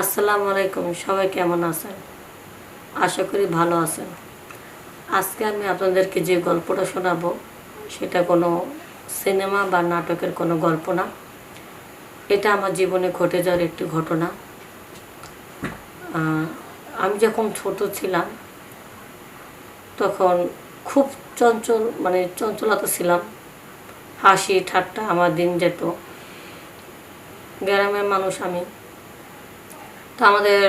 আসসালামু আলাইকুম, সবাই কেমন আছেন? আশা করি ভালো আছেন। আজকে আমি আপনাদেরকে যে গল্পটা শোনাবো, সেটা কোনো সিনেমা বা নাটকের কোনো গল্প না। এটা আমার জীবনে ঘটে যাওয়ার একটি ঘটনা। আমি যখন ছোট ছিলাম, তখন খুব চঞ্চল মানে চঞ্চলতা ছিলাম। হাসি, ঠাট্টা আমার দিন যেত। গ্রামের মানুষ আমি তো আমাদের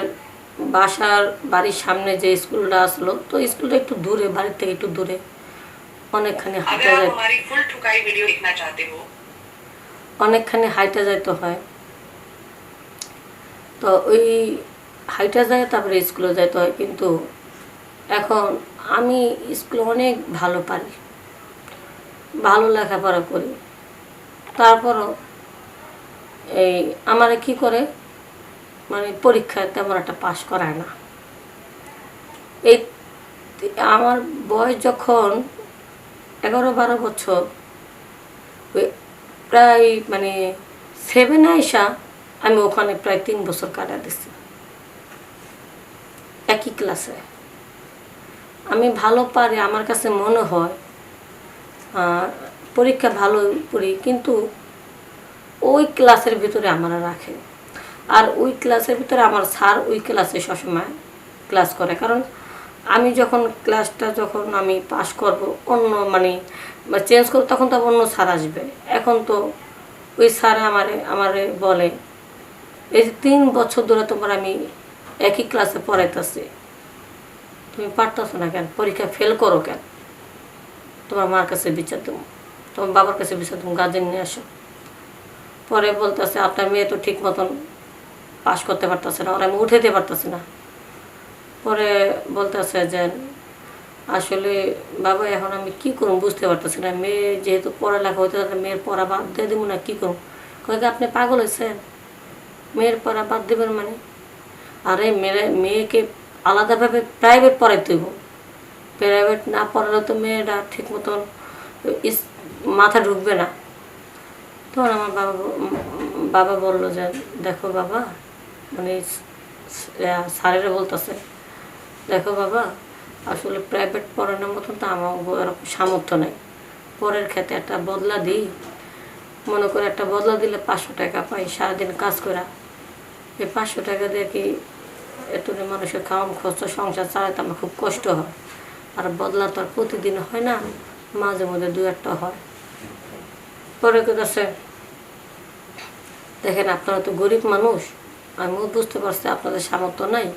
বাসার বাড়ির সামনে যে স্কুলটা আসলো তো স্কুলটা একটু দূরে বাড়ির থেকে একটু দূরে। অনেকখানি হাঁটে যায়। অনেকখানি হাইটে যাইতে হয়। তো ওই হাইটে যায় তারপরে স্কুলে যাইতে হয়। কিন্তু এখন আমি স্কুলে অনেক ভালো পারি। ভালো লেখাপড়া করি। তারপরও এই আমার কি করে মানে পরীক্ষায় তেমন একটা পাশ করায় না। এই আমার বয়স যখন এগারো বারো বছর, ওই প্রায় মানে সেভেন আইসা আমি ওখানে প্রায় তিন বছর কাটা দিছি। একই ক্লাসে আমি ভালো পারি, আমার কাছে মনে হয় পরীক্ষা ভালো পড়ি, কিন্তু ওই ক্লাসের ভিতরে আমরা রাখে আর ওই ক্লাসের ভিতরে আমার স্যার ওই ক্লাসে সবসময় ক্লাস করে। কারণ আমি যখন ক্লাসটা যখন আমি পাস করব, অন্য মানে চেঞ্জ করব, তখন তো অন্য স্যার আসবে। এখন তো ওই স্যার আমারে আমারে বলে, এই যে তিন বছর ধরে তোমার আমি একই ক্লাসে পড়াইতেছি। তুমি পারতেছো না কেন? পরীক্ষা ফেল করো কেন? তোমার মার কাছে বিচার দেবো। তোমার বাবার কাছে বিচার দেবো। গার্জেন নিয়ে আসো। পরে বলতেছে, আপনার মেয়ে তো ঠিক মতন পাস করতে পারতেছে না, ওর আমি উঠাইতে পারতেছি না। পরে বলতেছে যে, আসলে বাবা, এখন আমি কি করুন বুঝতে পারতেছি না। মেয়ে যেহেতু পড়ালেখা হইতে থাকে মেয়ের পড়া বাদ দিয়ে দেবো না, কী করুন কয়েক আপনি পাগল হয়েছেন মেয়ের পড়া বাদ দেবেন মানে? আরে মেয়ে মেয়েকে আলাদাভাবে প্রাইভেট পড়াইতে হইব। প্রাইভেট না পড়ালে তো মেয়েরা ঠিক মতন মাথা ঢুকবে না। তখন আমার বাবা বাবা বলল যে, দেখো বাবা মানে স্যারেরা বলতেছে, দেখো বাবা, আসলে প্রাইভেট পড়ানোর মতন তো আমার সামর্থ্য নেই। পরের ক্ষেত্রে একটা বদলা দিই। মনে করে একটা বদলা দিলে পাঁচশো টাকা পাই সারাদিন কাজ করা। এই পাঁচশো টাকা দিয়ে কি এত মানুষের খাওয়ান খরচ সংসার চালাতে আমার খুব কষ্ট হয়। আর বদলা তো আর প্রতিদিন হয় না, মাঝে মধ্যে দু একটা হয়। পরে কাছে দেখেন আপনারা তো গরিব মানুষ আমিও বুঝতে পারছি আপনাদের সামর্থ্য নাই।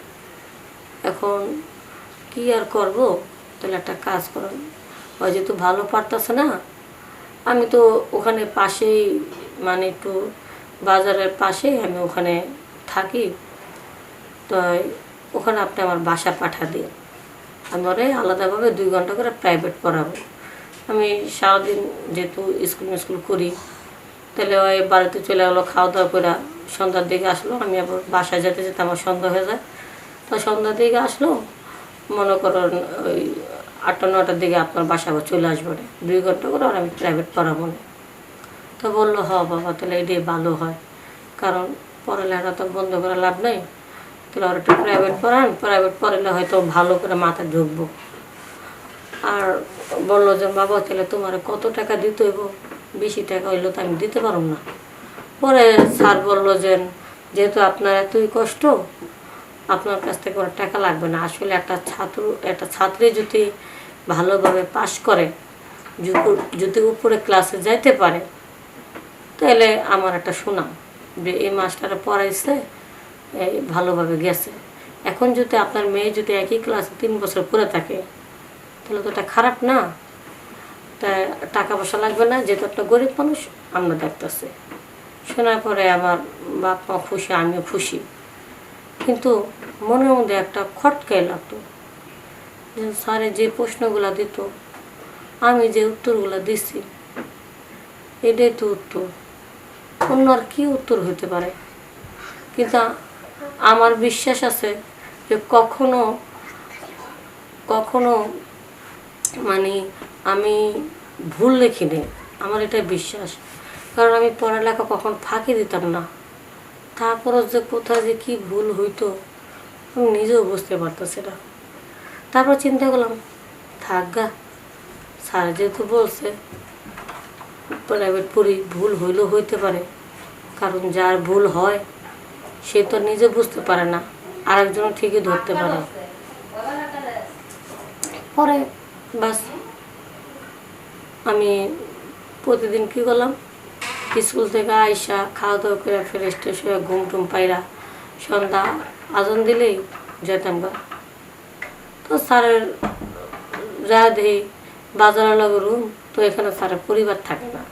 এখন কি আর করব? তাহলে একটা কাজ করুন। ওই যেহেতু ভালো পারতেছে না, আমি তো ওখানে পাশেই মানে একটু বাজারের পাশেই আমি ওখানে থাকি। তো ওখানে আপনি আমার বাসা পাঠা দিন। আমি ওরে আলাদাভাবে দুই ঘণ্টা করে প্রাইভেট পড়াবো। আমি সারাদিন যেহেতু স্কুল স্কুল করি, তাহলে ওই বাড়িতে চলে গেলো খাওয়া দাওয়া করে সন্ধ্যার দিকে আসলো, আমি আবার বাসায় যেতে যেতে আমার সন্ধ্যা হয়ে যায়। তো সন্ধ্যার দিকে আসলো, মনে করুন ওই আটটা, নটার দিকে আপনার বাসা আবার চলে আসব। দুই ঘণ্টা করে আর আমি প্রাইভেট পড়াবো তো বলল, হ বাবা, তাহলে এটাই ভালো হয়। কারণ পড়ালেখা তো বন্ধ করে লাভ নেই। তাহলে ওর একটু প্রাইভেট পড়ান প্রাইভেট পড়ালে হয়তো ভালো করে মাথা ঢুকবো। আর বলল যে, বাবা, তাহলে তোমার কত টাকা দিতে হইব? বেশি টাকা হইলে তো আমি দিতে পারব না। পরে স্যার বলল যে, যেহেতু আপনার এতই কষ্ট, আপনার কাছ থেকে কোনো টাকা লাগবে না। আসলে একটা ছাত্র, একটা ছাত্রী যদি ভালোভাবে পাশ করে যদি- উপরে ক্লাসে যাইতে পারে, তাহলে আমার একটা সুনাম যে এই মাস্টারে পড়াইছে ভালোভাবে গেছে। এখন যদি আপনার মেয়ে যদি একই ক্লাসে তিন বছর পড়ে থাকে, তাহলে তো এটা খারাপ না। তা টাকা পয়সা লাগবে না, যেহেতু একটা গরিব মানুষ, আমরা দেখতেছি। শোনার পরে আমার বাপ মা খুশি, আমিও খুশি। কিন্তু মনের মধ্যে একটা খটকাই লাগতো যে স্যারে যে প্রশ্নগুলো দিত, আমি যে উত্তরগুলো দিচ্ছি, এটাই তো উত্তর। অন্য আর কী উত্তর হতে পারে? কিন্তু আমার বিশ্বাস আছে যে কখনো কখনো মানে আমি ভুল লিখিনি। আমার এটা বিশ্বাস। কারণ আমি পড়ালেখা কখন ফাঁকি দিতাম না। তারপরও যে কোথায় যে কী ভুল হইতো, আমি নিজেও বুঝতে পারতেছি না। তারপর চিন্তা করলাম, থাক গা, স্যার যেহেতু বলছে প্রাইভেট পড়ি ভুল হইলেও হইতে পারে, কারণ যার ভুল হয়, সে তো নিজে বুঝতে পারে না আরেকজন ঠিকই ধরতে পারে। পরে বাস, আমি প্রতিদিন কী করলাম স্কুল থেকে আইসা খাওয়া দাওয়া করে ফ্রেশ ট্রেশ হয়ে ঘুম টুম পাইরা সন্ধ্যা আজন দিলেই যেতাম গা। তো স্যারের যা দেই বাজারের লগে রুম, তো এখানে স্যারের পরিবার থাকে না।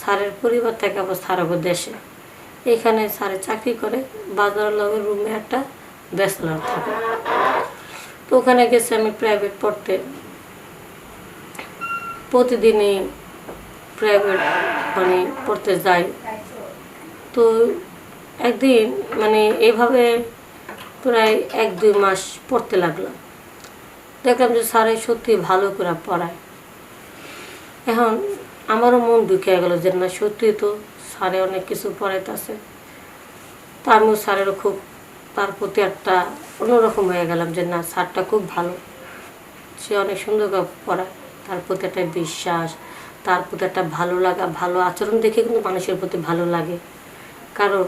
স্যারের পরিবার থাকে আবার স্যারের দেশে। এখানে স্যারে চাকরি করে বাজারের লগে রুমে একটা ব্যাচেলার থাকে। তো ওখানে গেছি আমি প্রাইভেট পড়তে। প্রতিদিনই প্রাইভেট মানে পড়তে যাই তো একদিন মানে এইভাবে প্রায় এক দুই মাস পড়তে লাগলাম। দেখলাম যে স্যারে সত্যি ভালো করে পড়ায়। এখন আমারও মন ঢুকে গেল যে না সত্যি তো স্যারে অনেক কিছু পড়াইতেছে। তার মধ্যে স্যারেরও খুব, তার প্রতি একটা অন্যরকম হয়ে গেলাম যে না, স্যারটা খুব ভালো। সে অনেক সুন্দর করে পড়ায়। তার প্রতি একটা বিশ্বাস তার প্রতি একটা ভালো লাগা, ভালো আচরণ দেখে কিন্তু মানুষের প্রতি ভালো লাগে। কারণ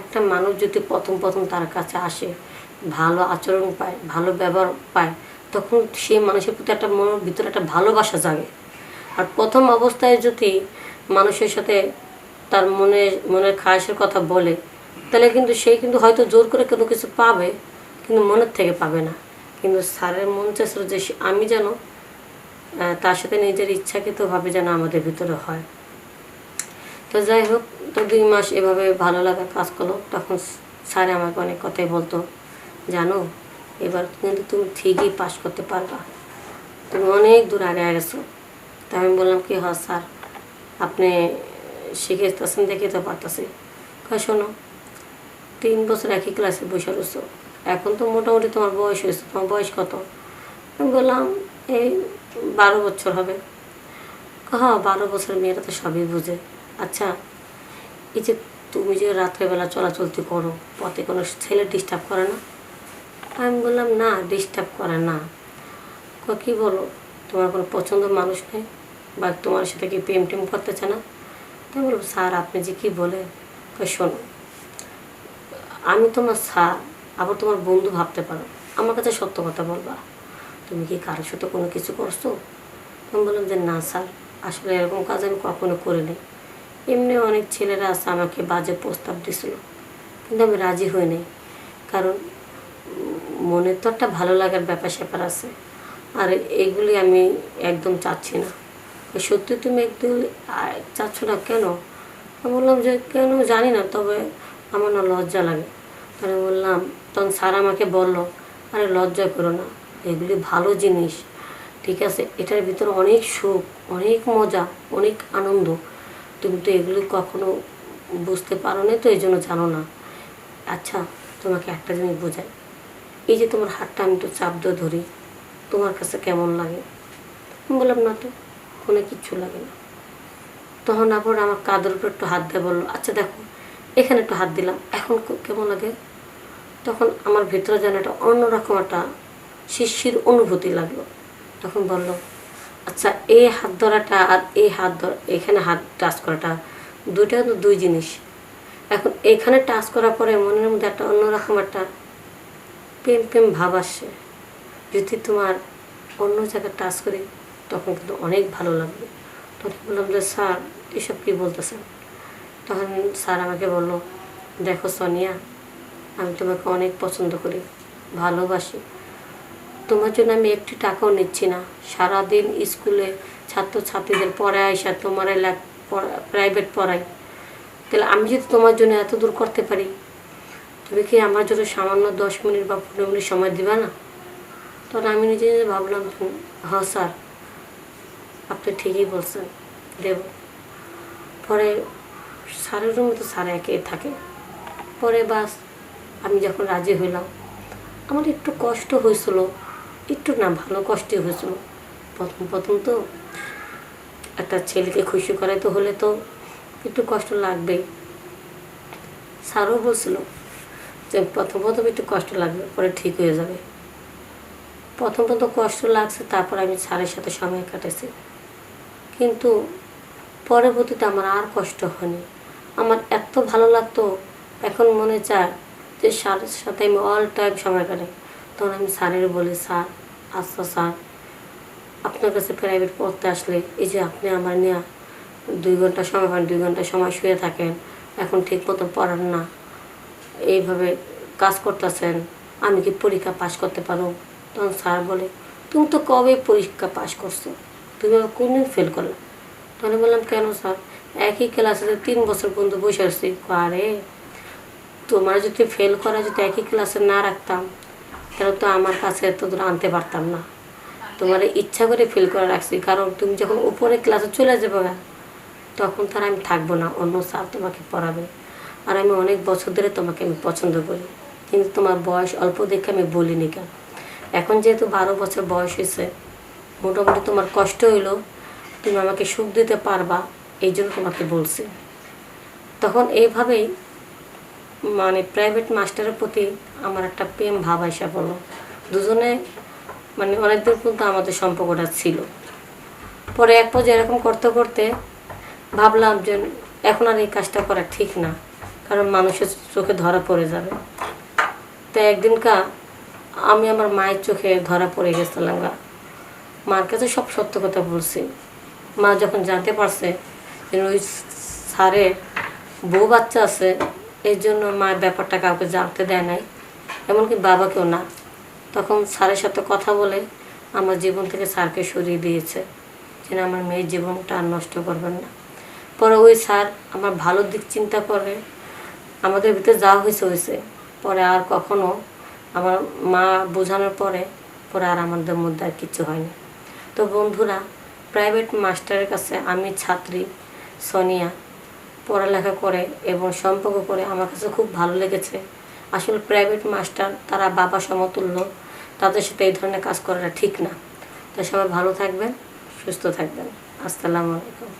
একটা মানুষ যদি প্রথম প্রথম তার কাছে আসে, ভালো আচরণ পায়, ভালো ব্যবহার পায়, তখন সেই মানুষের প্রতি একটা মনের ভিতরে একটা ভালোবাসা জাগে। আর প্রথম অবস্থায় যদি মানুষের সাথে তার মনে, মনের খায়সের কথা বলে, তাহলে কিন্তু সে কিন্তু হয়তো জোর করে কোনো কিছু পাবে, কিন্তু মনের থেকে পাবে না। কিন্তু স্যারের মন চেয়েছিল যে আমি যেন তার সাথে নিজের ইচ্ছাকৃতভাবে যেন আমাদের ভিতরে হয়। তো যাই হোক, তো দুই মাস এভাবে ভালো লাগা কাজ করল। তখন স্যার আমাকে অনেক কথাই বলতো, জানো, এবার কিন্তু তুমি ঠিকই পাশ করতে পারবা। তুমি অনেক দূর আগে গেছো। তা আমি বললাম, কি হয় স্যার? আপনি শিখেতেছেন দেখে তো পারতেছি। কয়, শোনো, তিন বছর একই ক্লাসে বসে রয়েছো। এখন তো মোটামুটি তোমার বয়স হয়েছে। তোমার বয়স কত? আমি বললাম, এই বারো বছর হবে। হ্যাঁ বারো বছর মেয়েরা তো সবই বুঝে। আচ্ছা এই যে তুমি যে রাত্রেবেলা চলাচলতি করো, পথে কোনো ছেলে ডিস্টার্ব করে না? আমি বললাম, না ডিস্টার্ব করে না। কী বলো? তোমার কোনো পছন্দ মানুষ নেই? বা তোমার সাথে কি প্রেম টেম করতে চায় না? তাই বলব স্যার, আপনি যে কী বলে শোনো। আমি তোমার স্যার, আবার তোমার বন্ধু ভাবতে পারো। আমার কাছে সত্য কথা বলবা। তুমি কি কারোর সাথে কোনো কিছু করছ? আমি বললাম যে না স্যার আসলে এরকম কাজ আমি কখনো করিনি। এমনি অনেক ছেলেরা আছে আমাকে বাজে প্রস্তাব দিছিল। কিন্তু আমি রাজি হইনি কারণ উম, মনের তো একটা ভালো লাগার ব্যাপার স্যাপার আছে। আর এগুলি আমি একদম চাচ্ছি না। সত্যি তুমি একদম চাচ্ছ না কেন? আমি বললাম যে কেন জানি না তবে আমার না লজ্জা লাগে। তাহলে বললাম তখন স্যার আমাকে বলল আরে লজ্জা করো না। এগুলি ভালো জিনিস, ঠিক আছে? এটার ভিতরে অনেক সুখ, অনেক মজা, অনেক আনন্দ। তুমি তো এগুলি কখনো বুঝতে পারো না তো, এই জন্য জানো না। আচ্ছা তোমাকে একটা জিনিস বোঝাই। এই যে তোমার হাতটা, আমি তো চাপ দিয়ে ধরি। তোমার কাছে কেমন লাগে? আমি বললাম, না তো, কোনো কিচ্ছু লাগে না। তখন আবার আমার কাদের উপর একটু হাত দিয়ে বলল আচ্ছা দেখো, এখানে একটু হাত দিলাম, এখন কেমন লাগে? তখন আমার ভিতরে যেন একটা অন্যরকম একটা শিশির অনুভূতি লাগল। তখন বলল আচ্ছা এই হাত ধরাটা আর এই হাত ধরা এখানে হাত টাচ করাটা, দুইটা কিন্তু দুই জিনিস। এখন এখানে টাচ করার পরে মনের মধ্যে একটা অন্যরকম একটা প্রেম প্রেম ভাব আসছে। যদি তোমার অন্য জায়গায় টাচ করি, তখন কিন্তু অনেক ভালো লাগবে। তখন বললাম যে, স্যার, এসব কী বলতেছেন? তখন স্যার আমাকে বলল, দেখো সোনিয়া, আমি তোমাকে অনেক পছন্দ করি, ভালোবাসি। তোমার জন্য আমি একটি টাকাও নিচ্ছি না। সারাদিন স্কুলে ছাত্রছাত্রীদের পড়ায় আসা, তোমার প্রাইভেট পড়াই তাহলে আমি যদি তোমার জন্য এত দূর করতে পারি, তুমি কি আমার জন্য সামান্য দশ মিনিট বা পনেরো মিনিট সময় দিবা না? তখন আমি নিজে নিজে ভাবলাম হ্যাঁ স্যার, আপনি ঠিকই বলছেন, দেব। পরে স্যারের রুমে তো স্যার একে থাকে। পরে বাস, আমি যখন রাজি হইলাম, আমার একটু কষ্ট হয়েছিল। একটু না ভালো কষ্টই হয়েছিল। প্রথম প্রথম তো একটা ছেলেকে খুশি করাইতে হলে তো একটু কষ্ট লাগবেই। স্যারও বলছিল যে প্রথম প্রথম একটু কষ্ট লাগবে, পরে ঠিক হয়ে যাবে। প্রথম প্রথম কষ্ট লাগছে, তারপর আমি স্যারের সাথে সময় কাটেছি কিন্তু পরবর্তীতে আমার আর কষ্ট হয়নি। আমার এত ভালো লাগতো, এখন মনে চায় যে স্যারের সাথে আমি অল টাইম সময় কাটাই। তখন আমি স্যারের বলি, স্যার আচ্ছা স্যার, আপনার কাছে প্রাইভেট পড়তে আসলে এই যে আপনি আমার নিয়ে দুই ঘণ্টা সময় পান, দুই ঘণ্টা সময় শুয়ে থাকেন, এখন ঠিক মতো পড়ান না, এইভাবে কাজ করতেছেন, আমি কি পরীক্ষা পাশ করতে পারো তখন স্যার বলে, তুমি তো কবে পরীক্ষা পাশ করছ? তুমি আবার কোনদিন ফেল করলে? তখন বললাম, কেন স্যার? একই ক্লাসে তিন বছর পর্যন্ত বসে আসছি আরে, তোমার যদি ফেল করা যদি একই ক্লাসে না রাখতাম তাহলে তো আমার কাছে এত দূর আনতে পারতাম না। তোমার ইচ্ছা করে ফিল করে রাখছি, কারণ তুমি যখন উপরে ক্লাসে চলে যাবে, তখন তার আমি থাকব না, অন্য স্যার তোমাকে পড়াবে। আর আমি অনেক বছর ধরে তোমাকে আমি পছন্দ করি, কিন্তু তোমার বয়স অল্প দেখে আমি বলিনি কেন? এখন যেহেতু বারো বছর বয়স হয়েছে, মোটামুটি তোমার কষ্ট হইল, তুমি আমাকে সুখ দিতে পারবা এই জন্য তোমাকে বলছি। তখন এইভাবেই মানে প্রাইভেট মাস্টারের প্রতি আমার একটা প্রেম ভাব আসা পড়ল। দুজনে মানে অনেকদিন পর্যন্ত আমাদের সম্পর্কটা ছিল। পরে এক পর্যায়ে এরকম করতে করতে ভাবলাম যে এখন আর এই কাজটা করা ঠিক না, কারণ মানুষের চোখে ধরা পড়ে যাবে। তো একদিনকা আমি আমার মায়ের চোখে ধরা পড়ে গেছিলাম গা। মার কাছে সব সত্য কথা বলছি। মা যখন জানতে পারছে যে ওই স্যারের বউ বাচ্চা আছে এই জন্য মা ব্যাপারটা কাউকে জানতে দেয় নাই, এমনকি বাবাকেও না। তখন স্যারের সাথে কথা বলে আমার জীবন থেকে স্যারকে সরিয়ে দিয়েছে, যেন আমার মেয়ের জীবনটা আর নষ্ট করবেন না। পরে ওই স্যার আমার ভালো দিক চিন্তা করে আমাদের ভিতরে যা হয়েছে হয়েছে। পরে আর কখনো আমার মা বোঝানোর পরে পরে আর আমাদের মধ্যে আর কিছু হয়নি। তো বন্ধুরা প্রাইভেট মাস্টারের কাছে আমি ছাত্রী সোনিয়া পড়ালেখা করে এবং সম্পর্ক করে আমার কাছে খুব ভালো লেগেছে। আসলে প্রাইভেট মাস্টার তারা বাবা সমতুল্য, তাদের সাথে এই ধরনের কাজ করাটা ঠিক না। তো সবাই ভালো থাকবেন, সুস্থ থাকবেন। আসসালামু আলাইকুম।